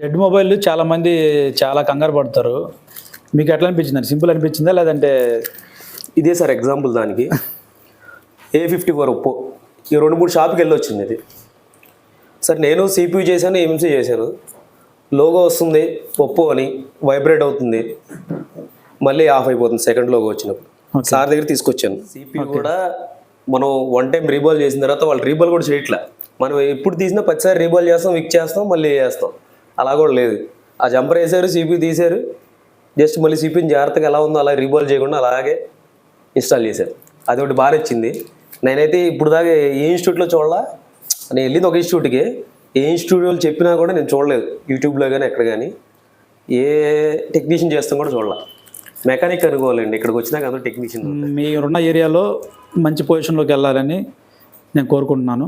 Dead mobile చాలా మంది చాలా కంగారు పడతారు. మీకు ఎట్లా అనిపించింది సింపుల్ అనిపించిందా? లేదంటే ఇదే సార్ ఎగ్జాంపుల్ దానికి. ఏ ఫిఫ్టీ ఫోర్ ఒప్పో ఈ రెండు మూడు షాప్కి వెళ్ళి వచ్చింది ఇది. సార్ నేను సిపియూ చేశాను ఎంసీ చేశాను. లోగో వస్తుంది ఒప్పో అని వైబ్రేట్ అవుతుంది. మళ్ళీ ఆఫ్ అయిపోతుంది సెకండ్ లోగో వచ్చినప్పుడు. సార్ దగ్గర తీసుకొచ్చాను. సిపియూ కూడా మనం వన్ టైం రీబాల్ చేసిన తర్వాత వాళ్ళు రీబాల్ కూడా చేయట్లే. మనం ఎప్పుడు తీసినా ప్రతిసారి రీబాల్ చేస్తాం విక్ చేస్తాం మళ్ళీ చేస్తాం అలా కూడా లేదు. ఆ జంపర్ వేసారు సిపి తీశారు. జస్ట్ మళ్ళీ సిపిని జాగ్రత్తగా ఎలా ఉందో అలా రీబాల్ చేయకుండా అలాగే ఇన్స్టాల్ చేశారు. అది ఒకటి బాగా నచ్చింది. నేనైతే ఇప్పుడు దాకా ఏ ఇన్స్టిట్యూట్లో చూడాలా. నేను వెళ్ళింది ఒక ఇన్స్టిట్యూట్కి. ఏ ఇన్స్టిట్యూట్లో చెప్పినా కూడా నేను చూడలేదు. యూట్యూబ్లో కానీ ఎక్కడ కానీ. ఏ టెక్నీషియన్ చేస్తాం కూడా చూడాల. మెకానిక్ అనుకోవాలండి. ఇక్కడికి వచ్చినాక అందరూ టెక్నీషియన్. మీరున్న ఏరియాలో మంచి పొజిషన్లోకి వెళ్ళాలని నేను కోరుకుంటున్నాను.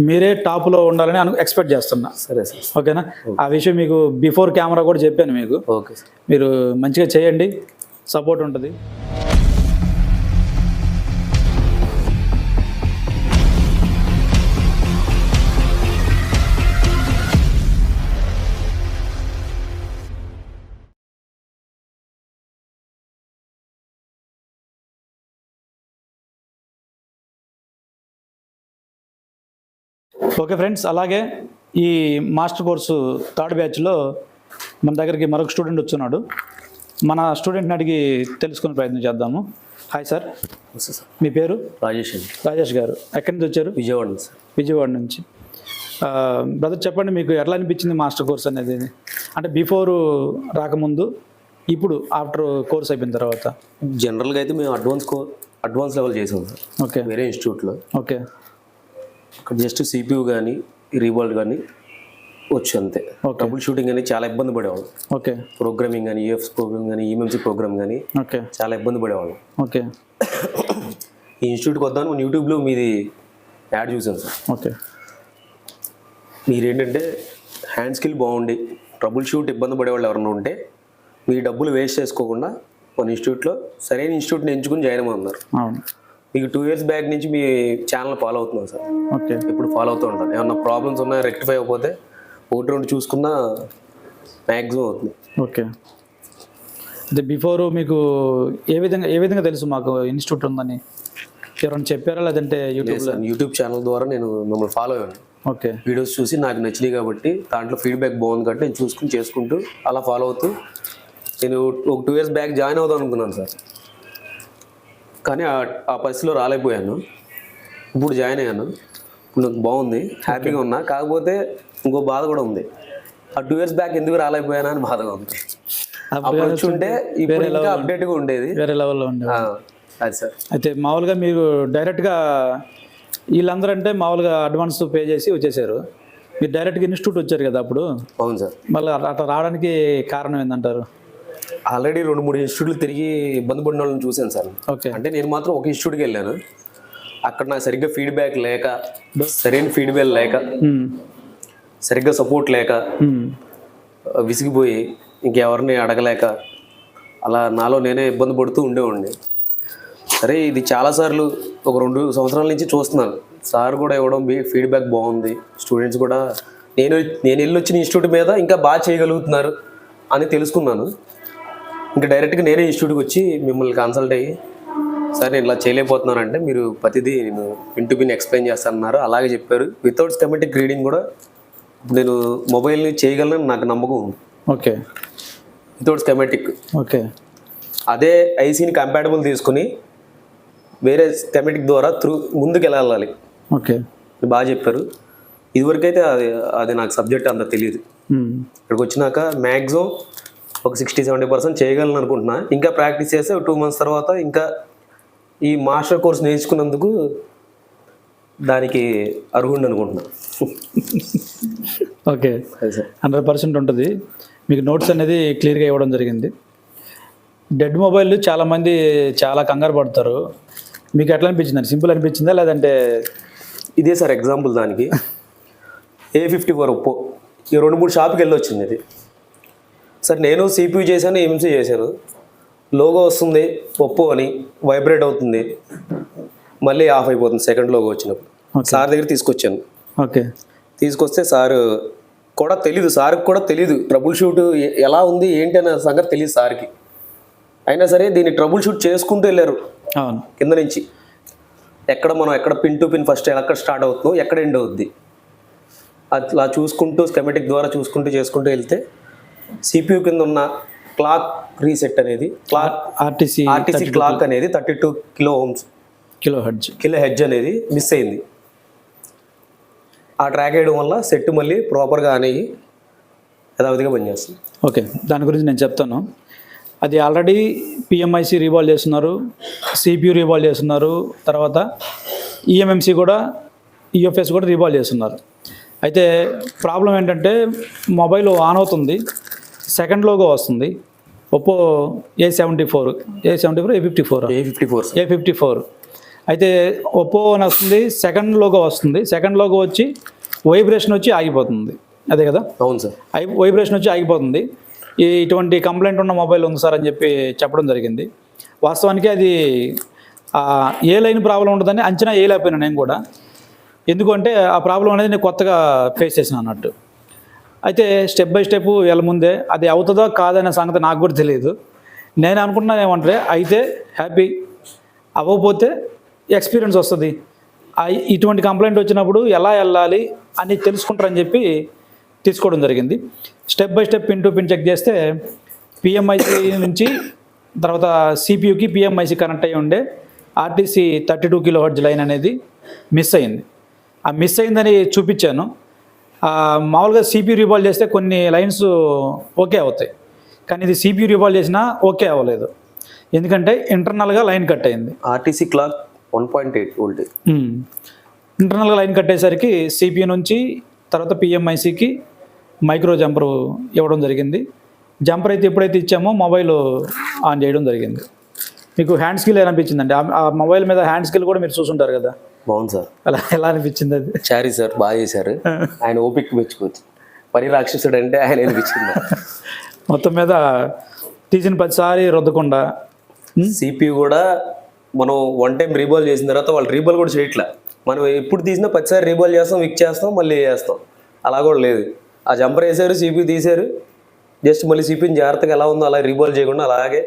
మీరే టాప్లో ఉండాలని అను ఎక్స్పెక్ట్ చేస్తున్నా. సరే సార్. ఓకేనా ఆ విషయం మీకు బిఫోర్ కెమెరా కూడా చెప్పాను మీకు. ఓకే మీరు మంచిగా చేయండి. సపోర్ట్ ఉంటుంది. ఓకే ఫ్రెండ్స్ అలాగే ఈ మాస్టర్ కోర్సు థర్డ్ బ్యాచ్లో మన దగ్గరికి మరొక స్టూడెంట్ వచ్చున్నాడు మన స్టూడెంట్ని అడిగి తెలుసుకునే ప్రయత్నం చేద్దాము. Hi sir. మీ పేరు? రాజేష్ అండి. రాజేష్ గారు. ఎక్కడి నుంచి వచ్చారు? విజయవాడ నుంచి సార్. విజయవాడ నుంచి. బ్రదర్ చెప్పండి మీకు ఎట్లా అనిపించింది మాస్టర్ కోర్స్ అనేది? అంటే బిఫోర్ రాకముందు ఇప్పుడు ఆఫ్టర్ కోర్స్ అయిపోయిన తర్వాత? జనరల్గా అయితే మేము అడ్వాన్స్ కో అడ్వాన్స్ లెవెల్ చేసాం సార్. ఓకే. వేరే ఇన్స్టిట్యూట్లో. ఓకే. జస్ట్ సిపియూ కానీ రీబాల్డ్ కానీ వచ్చు అంతే. డబుల్ షూటింగ్ అని చాలా ఇబ్బంది పడేవాళ్ళం. ఓకే ప్రోగ్రామింగ్ కానీ యూఎఫ్స్ ప్రోగ్రామ్ కానీ ఈఎంసీ ప్రోగ్రామ్ కానీ ఓకే చాలా ఇబ్బంది పడేవాళ్ళం. ఓకే ఈ ఇన్స్టిట్యూట్కి వద్దాను యూట్యూబ్లో మీది యాడ్ చూసాను సార్. ఓకే మీరేంటంటే హ్యాండ్ స్కిల్ బాగుండి ట్రబుల్ షూట్ ఇబ్బంది పడేవాళ్ళు ఎవరైనా ఉంటే మీ డబ్బులు వేస్ట్ చేసుకోకుండా మన ఇన్స్టిట్యూట్లో సరైన ఇన్స్టిట్యూట్ని ఎంచుకుని జాయిన్ అవ్వమన్నారు. అవును. మీకు టూ ఇయర్స్ బ్యాక్ నుంచి మీ ఛానల్ ఫాలో అవుతున్నాను సార్. ఓకే ఎప్పుడు ఫాలో అవుతూ ఉంటాను ఏమన్నా ప్రాబ్లమ్స్ ఉన్నా రెక్టిఫై అయిపోతే ఒకటి రెండు చూసుకున్నా మ్యాక్సిమం అవుతుంది. ఓకే అంటే బిఫోర్ మీకు ఏ విధంగా ఏ విధంగా తెలుసు మాకు ఇన్స్టిట్యూట్ ఉందని? ఎవరైనా చెప్పారా లేదంటే యూట్యూబ్లో సార్ యూట్యూబ్ ఛానల్ ద్వారా నేను మిమ్మల్ని ఫాలో అయ్యాను. ఓకే వీడియోస్ చూసి నాకు నచ్చినాయి కాబట్టి దాంట్లో ఫీడ్బ్యాక్ బాగుంది కాబట్టి నేను చూసుకుని చేసుకుంటూ అలా ఫాలో అవుతూ నేను ఒక టూ ఇయర్స్ బ్యాక్ జాయిన్ అవుదాం అనుకున్నాను సార్. కానీ ఆ పరిస్థితిలో రాలేకపోయాను. ఇప్పుడు జాయిన్ అయ్యాను. నాకు బాగుంది. హ్యాపీగా ఉన్నా. కాకపోతే ఇంకో బాధ కూడా ఉంది. ఆ టూ ఇయర్స్ బ్యాక్ ఎందుకు రాలేకపోయానా అని బాధగా ఉంది. అప్పుడు ఇప్పుడు ఇంకా అప్డేట్గా ఉండేది. వేరే లెవెల్లో ఉండే. ఆ, అది సార్. అయితే మామూలుగా మీరు డైరెక్ట్గా వీళ్ళందరూ అంటే మామూలుగా అడ్వాన్స్ పే చేసి వచ్చేసారు. మీరు డైరెక్ట్గా ఇన్స్టిట్యూట్ వచ్చారు కదా అప్పుడు. అవును సార్. మళ్ళీ అట్లా రావడానికి కారణం ఏంటంటారు ఆల్రెడీ రెండు మూడు ఇన్స్టిట్యూట్లు తిరిగి ఇబ్బంది పడిన వాళ్ళని చూశాను సార్. ఓకే. అంటే నేను మాత్రం ఒక ఇన్స్టిట్యూట్కి వెళ్ళాను. అక్కడ నాకు సరిగ్గా ఫీడ్బ్యాక్ లేక సరైన ఫీడ్బ్యాక్ లేక. సరిగ్గా సపోర్ట్ లేక. విసిగిపోయి ఇంకెవరిని అడగలేక అలా నాలో నేనే ఇబ్బంది పడుతూ ఉండేవాడిని. సరే ఇది చాలాసార్లు ఒక రెండు సంవత్సరాల నుంచి చూస్తున్నాను. సార్ కూడా ఇవ్వడం ఫీడ్బ్యాక్ బాగుంది. స్టూడెంట్స్ కూడా నేను నేను వెళ్ళి వచ్చిన ఇన్స్టిట్యూట్ మీద ఇంకా బాగా చేయగలుగుతున్నారు అని తెలుసుకున్నాను. ఇంకా డైరెక్ట్గా నేనే ఇన్స్టిట్యూట్కి వచ్చి మిమ్మల్ని కన్సల్ట్ అయ్యి సార్ నేను ఇలా చేయలేకపోతున్నానంటే మీరు ప్రతిదీ నేను ఇంటూ బిన్ ఎక్స్ప్లెయిన్ చేస్తానన్నారు. అలాగే చెప్పారు. వితౌట్ స్కెమెటిక్ రీడింగ్ కూడా నేను మొబైల్ని చేయగలను నాకు నమ్మకం ఉంది. ఓకే. Without schematic. ఓకే. అదే ఐసీని కంపాటబుల్ తీసుకుని వేరే స్కెమెటిక్ ద్వారా త్రూ ముందుకు వెళ్ళాలి ఓకే బాగా చెప్పారు. ఇదివరకైతే అది అది నాకు సబ్జెక్ట్ అంత తెలియదు. ఇక్కడికి వచ్చినాక మ్యాక్సిమం ఒక సిక్స్టీ సెవెంటీ పర్సెంట్ చేయగలను అనుకుంటున్నా. ఇంకా ప్రాక్టీస్ చేస్తే టూ మంత్స్ తర్వాత ఇంకా ఈ మాస్టర్ కోర్స్ నేర్చుకున్నందుకు దానికి అర్హుండి అనుకుంటున్నా. ఓకే హండ్రెడ్ పర్సెంట్ ఉంటుంది. మీకు నోట్స్ అనేది క్లియర్గా ఇవ్వడం జరిగింది. డెడ్ మొబైల్ చాలామంది చాలా కంగారు పడతారు. మీకు ఎట్లా అనిపించింది సింపుల్ అనిపించిందా లేదంటే ఇదే సార్ ఎగ్జాంపుల్ దానికి. ఏ ఫిఫ్టీ ఫోర్ ఒప్పో ఈ రెండు మూడు షాప్కి వెళ్ళి వచ్చింది ఇది. సార్ నేను సిపియూ చేశాను ఎంసీ చేశాను. లోగో వస్తుంది ఒప్పో అని వైబ్రేట్ అవుతుంది. మళ్ళీ ఆఫ్ అయిపోతుంది సెకండ్ లోగో వచ్చినప్పుడు. సార్ దగ్గర తీసుకొచ్చాను. ఓకే. తీసుకొస్తే సార్ కూడా తెలీదు సార్కి కూడా తెలీదు. ట్రబుల్ షూట్ ఎలా ఉంది ఏంటి అనే సంగతి తెలియదు సార్కి. అయినా సరే దీన్ని ట్రబుల్ షూట్ చేసుకుంటూ వెళ్ళారు. కింద నుంచి. ఎక్కడ మనం ఎక్కడ పిన్ టు పిన్ ఫస్ట్ ఎక్కడ స్టార్ట్ అవుతుందో ఎక్కడ ఎండ్ అవుద్ది. అట్లా చూసుకుంటూ స్కెమెటిక్ ద్వారా చూసుకుంటూ చేసుకుంటూ వెళ్తే సిపియు కింద ఉన్న క్లాక్ రీసెట్ అనేది క్లాక్ ఆర్టీసీ ఆర్టీసీ క్లాక్ అనేది thirty two kilo ohms. Kilo hertz. Kilo hertz అనేది మిస్ అయింది. ఆ ట్రాక్ వేయడం వల్ల సెట్ మళ్ళీ ప్రాపర్గా అనేవి యథావిధిగా పనిచేస్తుంది. ఓకే దాని గురించి నేను చెప్తాను. అది ఆల్రెడీ పిఎంఐసి రీవాల్వ్ చేస్తున్నారు సిపియు రీవాల్వ్ చేస్తున్నారు తర్వాత E ఈఎంఎంసి కూడా ఈఎఫ్ఎస్ కూడా రీవాల్వ్ చేస్తున్నారు. అయితే ప్రాబ్లం ఏంటంటే మొబైల్ ఆన్ అవుతుంది. సెకండ్ లోగో వస్తుంది. Oppo A seventy four A seventy four A fifty four A fifty four A fifty four అయితే ఒప్పో అని వస్తుంది సెకండ్ లోగో వస్తుంది. సెకండ్ లోగో వచ్చి వైబ్రేషన్ వచ్చి ఆగిపోతుంది. అదే కదా? అవును సార్ ఐ వైబ్రేషన్ వచ్చి ఆగిపోతుంది. ఈ ఇటువంటి కంప్లైంట్ ఉన్న మొబైల్ ఉంది సార్ అని చెప్పి చెప్పడం జరిగింది. వాస్తవానికి అది ఏ లైన్ ప్రాబ్లం ఉంటుందని అంచనా వేయలేకపోయినా నేను కూడా. ఎందుకంటే ఆ ప్రాబ్లం అనేది నేను కొత్తగా ఫేస్ చేసిన అన్నట్టు. అయితే స్టెప్ బై స్టెప్ వెళ్ళ ముందే అది అవుతుందో కాదనే సంగతి నాకు కూడా తెలియదు. నేను అనుకుంటున్నాను ఏమంటే అయితే హ్యాపీ అవ్వకపోతే ఎక్స్పీరియన్స్ వస్తుంది. ఇటువంటి కంప్లైంట్ వచ్చినప్పుడు ఎలా వెళ్ళాలి అని తెలుసుకుంటారని చెప్పి తీసుకోవడం జరిగింది. Step by step pin to pin check చేస్తే పిఎంఐసి నుంచి తర్వాత సిపియుకి పిఎంఐసి కనెక్ట్ అయ్యి ఉండే RTC thirty two kilo hertz line అనేది మిస్ అయింది ఆ మిస్ అయిందని చూపించాను. మామూలుగా సిపియు రివాల్వ్ చేస్తే కొన్ని లైన్స్ ఓకే అవుతాయి. కానీ ఇది సిపియు రివాల్వ్ చేసినా ఓకే అవ్వలేదు. ఎందుకంటే ఇంటర్నల్గా లైన్ కట్ అయింది. RTC clock one point eight voltage. ఇంటర్నల్గా లైన్ కట్టేసరికి సిపియు నుంచి తర్వాత పిఎంఐసికి మైక్రో జంపర్ ఇవ్వడం జరిగింది. జంపర్ అయితే ఎప్పుడైతే ఇచ్చామో మొబైల్ ఆన్ చేయడం జరిగింది. మీకు హ్యాండ్ స్కిల్ ఆ- ఆ మొబైల్ మీద హ్యాండ్ స్కిల్ కూడా మీరు చూసుంటారు కదా. బాగుంది సార్. అలా ఎలా అనిపించింది అది? చారీ సార్ బాగా చేశారు. ఆయన ఓపిక మెచ్చుకోవచ్చు. పని రాక్షసుడు అంటే ఆయన అనిపించింది మొత్తం మీద తీసిన ప్రతిసారి రుద్దకుండా సిపియు కూడా మనం వన్ టైం రీబాల్ చేసిన తర్వాత వాళ్ళు రీబాల్ కూడా చేయట్లే. మనం ఎప్పుడు తీసినా ప్రతిసారి రీబాల్ చేస్తాం విక్ చేస్తాం మళ్ళీ వేస్తాం అలా కూడా లేదు. ఆ జంపర్ వేసారు సిపియు తీశారు. జస్ట్ మళ్ళీ సిపిని జాగ్రత్తగా ఎలా ఉందో అలా రీబాల్ చేయకుండా అలాగే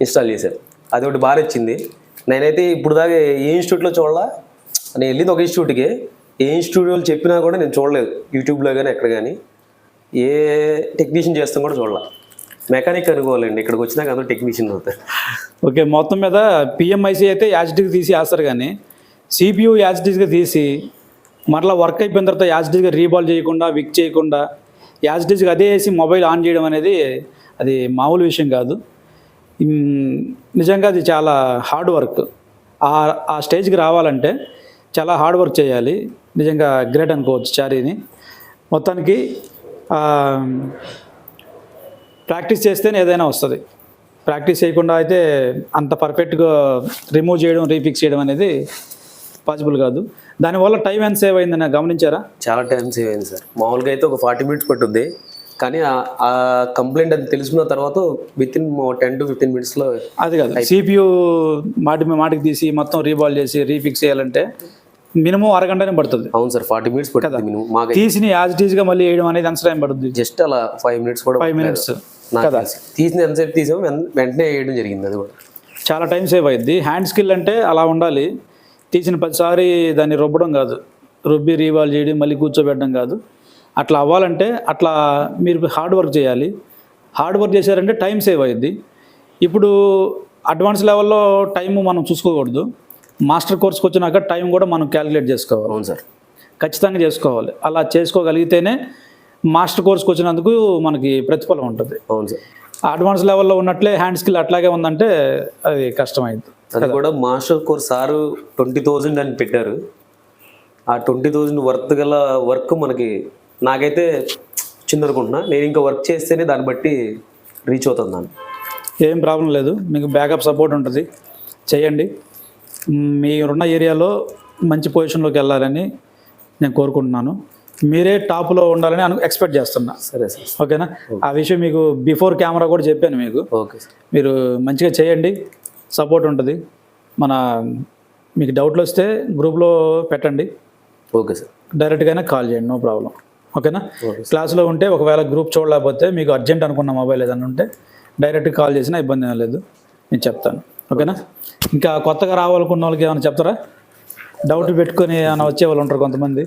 ఇన్స్టాల్ చేశారు. అది ఒకటి బాగా నచ్చింది. నేనైతే ఇప్పుడు దాకా ఏ ఇన్స్టిట్యూట్లో చూడాల నేను వెళ్ళింది ఒక ఇన్స్టిట్యూట్కి. ఏ ఇన్స్టిట్యూట్ చెప్పినా కూడా నేను చూడలేదు. యూట్యూబ్లో కానీ ఎక్కడ కానీ ఏ టెక్నీషియన్ చేస్తాం కూడా చూడాల. మెకానిక్ అనుకోవాలండి. ఇక్కడికి వచ్చినాక అందరూ టెక్నీషియన్ అవుతారు. ఓకే మొత్తం మీద పిఎంఐసి అయితే యాజిటీకి తీసి వేస్తారు కానీ సిపియు యాజిటీస్గా తీసి మరలా వర్క్ అయిపోయిన తర్వాత యాజిటీస్గా రీబాల్ చేయకుండా విక్ చేయకుండా యాజిటీస్గా అదే వేసి మొబైల్ ఆన్ చేయడం అనేది అది మామూలు విషయం కాదు. నిజంగా అది చాలా హార్డ్ వర్క్. ఆ స్టేజ్కి రావాలంటే చాలా హార్డ్ వర్క్ చేయాలి. నిజంగా గ్రేట్ అనుకోవచ్చు చారీని మొత్తానికి ప్రాక్టీస్ చేస్తేనే ఏదైనా వస్తుంది. ప్రాక్టీస్ చేయకుండా అయితే అంత పర్ఫెక్ట్గా రిమూవ్ చేయడం రీఫిక్స్ చేయడం అనేది పాసిబుల్ కాదు. దానివల్ల టైం ఎంత సేవ్ అయిందని గమనించారా? చాలా టైం సేవ్ అయింది సార్. మామూలుగా అయితే ఒక ఫార్టీ మినిట్స్ పట్టుద్ది కానీ ఆ- ఆ కంప్లైంట్ అది తెలుసుకున్న తర్వాత within ten to fifteen మినిట్స్లో అది కాదు. సిపియు మాటి మాటికి తీసి మొత్తం రీబాల్ చేసి రీఫిక్స్ చేయాలంటే మినిమం అరగంటనే పడుతుంది. అవును సార్ ఫార్టీ మినిట్స్ పట్టుద్ది మినిమం మాకు తీసిన యాజ్ టీజ్గా మళ్ళీ వేయడం అనేది ఎంత టైం పడుతుంది జస్ట్ అలా ఫైవ్ మినిట్స్ కూడా ఫైవ్ మినిట్స్. కదా. తీసిన ఎంతసేపు తీసామో వెంటనే వేయడం జరిగింది అది కూడా. చాలా టైం సేవ్ అయ్యింది హ్యాండ్ స్కిల్ అంటే అలా ఉండాలి. తీసిన ప్రతిసారి దాన్ని రుబ్బడం కాదు. రుబ్బి రీవాల్ చేయడం మళ్ళీ కూర్చోబెట్టడం కాదు. అట్లా అవ్వాలంటే అట్లా మీరు హార్డ్ వర్క్ చేయాలి. హార్డ్ వర్క్ చేశారంటే టైం సేవ్ అయ్యింది ఇప్పుడు అడ్వాన్స్ లెవెల్లో టైం మనం చూసుకోకూడదు. మాస్టర్ కోర్స్కి వచ్చినాక టైం కూడా మనం క్యాలిక్యులేట్ చేసుకోవాలి. అవును సార్. ఖచ్చితంగా చేసుకోవాలి. అలా చేసుకోగలిగితేనే మాస్టర్ కోర్స్కి వచ్చినందుకు మనకి ప్రతిఫలం ఉంటుంది. అవును సార్. అడ్వాన్స్ లెవెల్లో ఉన్నట్లే హ్యాండ్ స్కిల్ అట్లాగే ఉందంటే అది కష్టమైంది. అది కూడా master course sir twenty thousand అని పెట్టారు. ఆ ట్వంటీ థౌజండ్ వర్త్ గల వర్క్ మనకి నాకైతే చిన్న అనుకుంటున్నా నేను ఇంకా వర్క్ చేస్తేనే దాన్ని బట్టి రీచ్ అవుతుంది ఏం ప్రాబ్లం లేదు. మీకు బ్యాకప్ సపోర్ట్ ఉంటుంది. చేయండి. మీరున్న ఏరియాలో మంచి పొజిషన్లోకి వెళ్ళాలని నేను కోరుకుంటున్నాను. మీరే టాప్లో ఉండాలని అను ఎక్స్పెక్ట్ చేస్తున్నా. సరే సార్. ఓకేనా? ఆ విషయం మీకు బిఫోర్ కెమెరా కూడా చెప్పాను మీకు. Okay sir. మీరు మంచిగా చేయండి. సపోర్ట్ ఉంటుంది. మన మీకు డౌట్లు వస్తే గ్రూప్లో పెట్టండి. Okay sir. డైరెక్ట్గానే కాల్ చేయండి నో ప్రాబ్లం. ఓకేనా? ఓకే క్లాస్లో ఉంటే ఒకవేళ గ్రూప్ చూడలేకపోతే మీకు అర్జెంట్ అనుకున్న మొబైల్ ఏదైనా ఉంటే డైరెక్ట్ కాల్ చేసినా ఇబ్బంది ఏం లేదు. నేను చెప్తాను. ఓకేనా? ఇంకా కొత్తగా రావాలనుకున్న వాళ్ళకి ఏమైనా చెప్తారా? డౌట్ పెట్టుకొని ఏమైనా వచ్చే వాళ్ళు ఉంటారు కొంతమంది.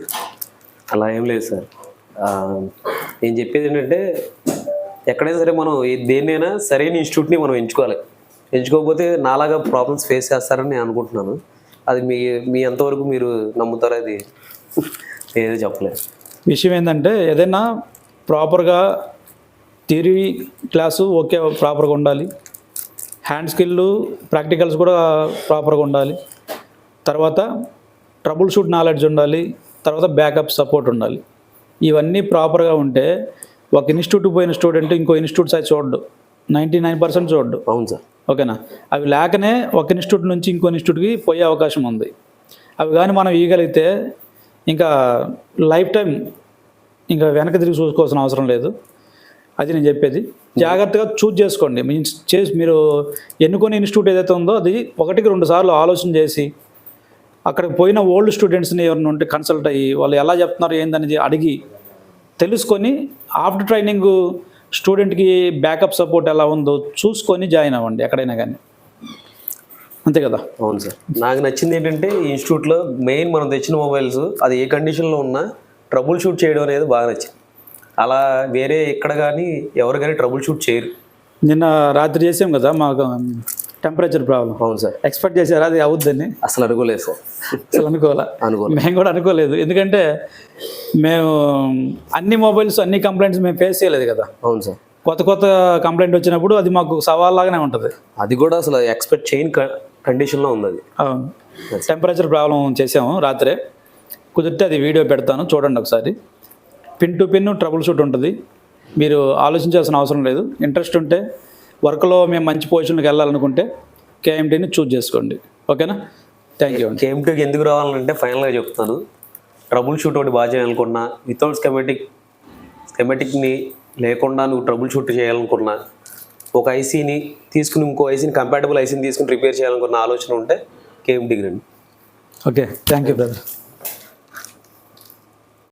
అలా ఏం లేదు సార్. నేను చెప్పేది ఏంటంటే ఎక్కడైనా సరే మనం దేన్నైనా సరైన ఇన్స్టిట్యూట్ని మనం ఎంచుకోవాలి. ఎంచుకోకపోతే నాలాగా ప్రాబ్లమ్స్ ఫేస్ చేస్తారని నేను అనుకుంటున్నాను. అది మీ మీ ఎంతవరకు మీరు నమ్ముతారో అది ఏదో చెప్పలేదు. విషయం ఏంటంటే ఏదైనా ప్రాపర్గా థియరీ క్లాసు ఓకే ప్రాపర్గా ఉండాలి. హ్యాండ్ స్కిల్ ప్రాక్టికల్స్ కూడా ప్రాపర్గా ఉండాలి. తర్వాత ట్రబుల్ షూట్ నాలెడ్జ్ ఉండాలి. తర్వాత బ్యాకప్ సపోర్ట్ ఉండాలి. ఇవన్నీ ప్రాపర్గా ఉంటే ఒక ఇన్స్టిట్యూట్ పోయిన స్టూడెంట్ ఇంకో ఇన్స్టిట్యూట్ సైజ్ చూడడు. నైంటీ నైన్ పర్సెంట్ చూడడు. అవును సార్. ఓకేనా? అవి లేకనే ఒక ఇన్స్టిట్యూట్ నుంచి ఇంకో ఇన్స్టిట్యూట్కి పోయే అవకాశం ఉంది. అవి కానీ మనం ఇవ్వగలిగితే ఇంకా లైఫ్ టైం ఇంకా వెనక తిరిగి చూసుకోవాల్సిన అవసరం లేదు. అది నేను చెప్పేది. జాగ్రత్తగా చూజ్ చేసుకోండి. మీన్స్ చేసి మీరు ఎన్నుకునే ఇన్స్టిట్యూట్ ఏదైతే ఉందో అది ఒకటికి రెండు సార్లు ఆలోచన చేసి అక్కడికి పోయిన ఓల్డ్ స్టూడెంట్స్ని ఎవరిని ఉంటే కన్సల్ట్ అయ్యి వాళ్ళు ఎలా చెప్తున్నారు ఏందనేది అడిగి తెలుసుకొని ఆఫ్టర్ ట్రైనింగ్ స్టూడెంట్కి బ్యాకప్ సపోర్ట్ ఎలా ఉందో చూసుకొని జాయిన్ అవ్వండి ఎక్కడైనా కానీ. అంతే కదా? అవును సార్. నాకు నచ్చింది ఏంటంటే ఈ ఇన్స్టిట్యూట్లో మెయిన్ మనం తెచ్చిన మొబైల్స్ అది ఏ కండిషన్లో ఉన్నా ట్రబుల్ షూట్ చేయడం అనేది బాగా నచ్చింది. అలా వేరే ఎక్కడ కానీ ఎవరు కానీ ట్రబుల్ షూట్ చేయరు. నిన్న రాత్రి చేసాం కదా మాకు టెంపరేచర్ ప్రాబ్లం అవును సార్. ఎక్స్పెక్ట్ చేశారు? అది అవుద్దని. అసలు అనుకోలేదు సార్. అసలు అనుకోవాలా? అనుకోలేదు. మేము కూడా అనుకోలేదు. ఎందుకంటే మేము అన్ని మొబైల్స్ అన్ని కంప్లైంట్స్ మేము ఫేస్ చేయలేదు కదా. అవును సార్. కొత్త కొత్త కంప్లైంట్ వచ్చినప్పుడు అది మాకు సవాల్లాగానే ఉంటుంది. అది కూడా అసలు ఎక్స్పెక్ట్ చేయని కండిషన్లో ఉంది అది. అవును. టెంపరేచర్ ప్రాబ్లం చేసాము రాత్రే. కుదిరితే అది వీడియో పెడతాను చూడండి ఒకసారి. Pin to pin trouble shoot ఉంటుంది. మీరు ఆలోచించాల్సిన అవసరం లేదు. ఇంట్రెస్ట్ ఉంటే వర్క్లో మేము మంచి పొజిషన్కి వెళ్ళాలనుకుంటే కేఎంటీని చూజ్ చేసుకోండి. ఓకేనా? థ్యాంక్ యూ కేఎంటీకి ఎందుకు రావాలంటే ఫైనల్గా చెప్తాను. ట్రబుల్ షూట్ ఒకటి బాగా చేయాలనుకున్నా వితౌట్ స్కెమెటిక్ స్కెమెటిక్ని లేకుండా నువ్వు ట్రబుల్ షూట్ చేయాలనుకున్నా ఒక ఐసీని తీసుకుని ఇంకో ఐసీని కంపాటబుల్ ఐసీని తీసుకుని రిపేర్ చేయాలనుకున్న ఆలోచన ఉంటే కేఎంటీకి రండి. Okay thank you brother